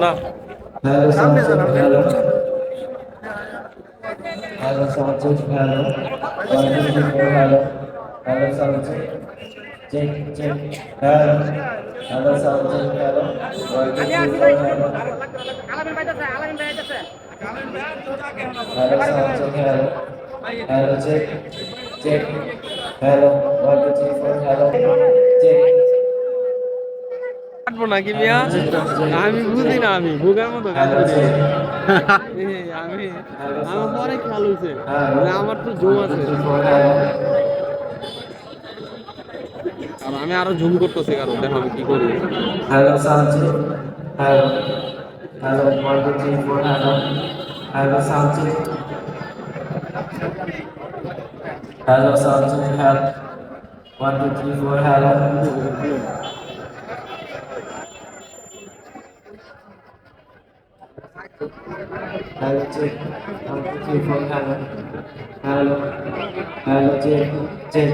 না hello check hello hello hello one two three four hello hello sound check check check hello hello sound check hello one two three hello hello hello hello check check hello one two three four hello কাটবো নাকি মিয়া? আমি বুঝি না আমি ভুগার মতো hello আমি আমার পরে খেয়াল হয়েছে। হ্যাঁ। মানে আমার তো জুম আছে। আর আমি আরও জুম করতেছি কারণ দেখো আমি কি করি। Four, hello. Hello, Sanjay. Hello, Sanjay. Hello. One, two, three, four, hello. Hello, check. One, two, three, four, hello. Hello. Hello, check. Check.